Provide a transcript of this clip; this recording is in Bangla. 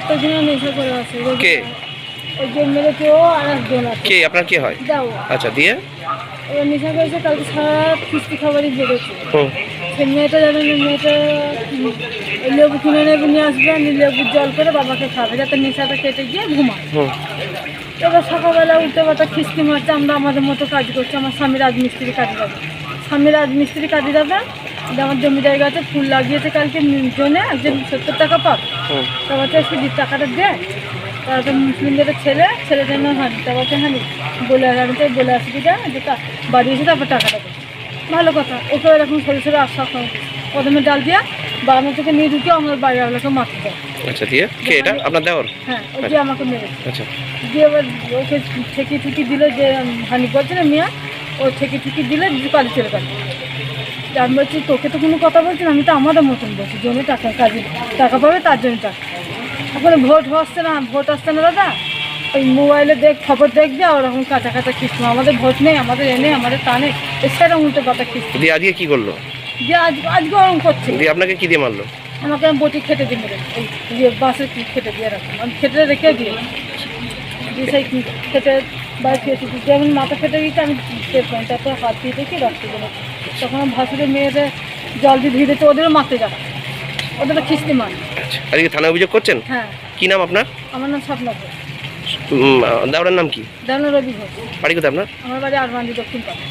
তো নেশা করে আছে। কে? ওই যে মেরেছে ও আর একজন আছে। কে? আপনার কে হয়? দাও। আচ্ছা দিয়ে? নেশা করেছে কালকে সারা রাত কিস্তি খাবারই বেরোচ্ছে। হুম সে মেয়েটা যাবে না মেয়েটা লেবু কিনে নেবে নিয়ে আসবে আমি জল করে বাবাকে খাবে যাতে নেশাটা কেটে গিয়ে হুম এবার সকালবেলা উঠে বাতা খিস্তি মারছে আমরা আমাদের মতো কাজ করছি আমার স্বামী রাজমিস্ত্রি কাজে যাবে। স্বামী রাজমিস্ত্রি কাজে যাবে যে আমার জমি জায়গাতে ফুল লাগিয়েছে কালকে জনে একজন সত্তর টাকা পাক। তারপর সে দিক টাকাটা দে। তারপর মুসলিমদের ছেলে ছেলে যেন হানি তারপর হানি বলে আমি তাই বলে আসি কি যা যে তা- বাড়ি এসে তারপর টাকাটা দেবে ভালো কথা ওকে এরকম সরু সরু আশ্বাস করে প্রথমে ডাল দিয়া বারান্দা থেকে নিয়ে ঢুকে আমার বাড়ি আপনাকে মারতে দেয়। আচ্ছা দিয়ে? কে এটা? আপনার দেওর? হ্যাঁ ওই যে আমাকে মেরেছে আচ্ছা। দিয়ে এবার ওকে ঠেকি ঠুকি দিল যে হানি বলছে না মিয়া ও ঠেকি ঠুকি দিলে কাজে চলে গেল। আমি বলছি তোকে তো কোনো কথা বলছি না আমি তো আমাদের মতন বলছি জন্য টাকা কাজে টাকা পাবে তার জন্য টাকা। এখন ভোট হচ্ছে না ভোট আসছে না দাদা। ওই মোবাইলে দেখ খবর দেখবে আর ওরকম কাঁচা কাঁচা খিস্তি আমাদের ভোট নেই আমাদের এনে আমাদের টানে সেরকম উল্টো কথা খিস্তি দিয়ে আজকে কি করল? দিয়ে আজ আজ গরম করছে। দিয়ে আপনাকে কি দিয়ে মারলো? আমাকে আমি বটি খেতে দিয়ে মেরে এই বাসে কি খেতে দিয়ে রাখলাম। আমি খেতে রেখে দিয়ে দিয়ে সেই খেতে বাইরে খেয়েছি যেমন মাথা খেতে গিয়েছি আমি টের পাই তারপর হাত দিয়ে দেখি রক্ত বেরো তখন ভাসুরের মেয়েদের জল দিয়ে ধীরে ওদেরও মারতে যাচ্ছে ওদেরও খিস্তি মান আচ্ছা আজকে থানায় অভিযোগ করছেন? হ্যাঁ। কি নাম আপনার? আমার নাম স্বপ্ন দাওড়ার নাম কি? দেওয়ান রবি ঘোষ। বাড়ি কোথায় আপনার? আমার বাড়ি আরমান্দি দক্ষিণ পাড়া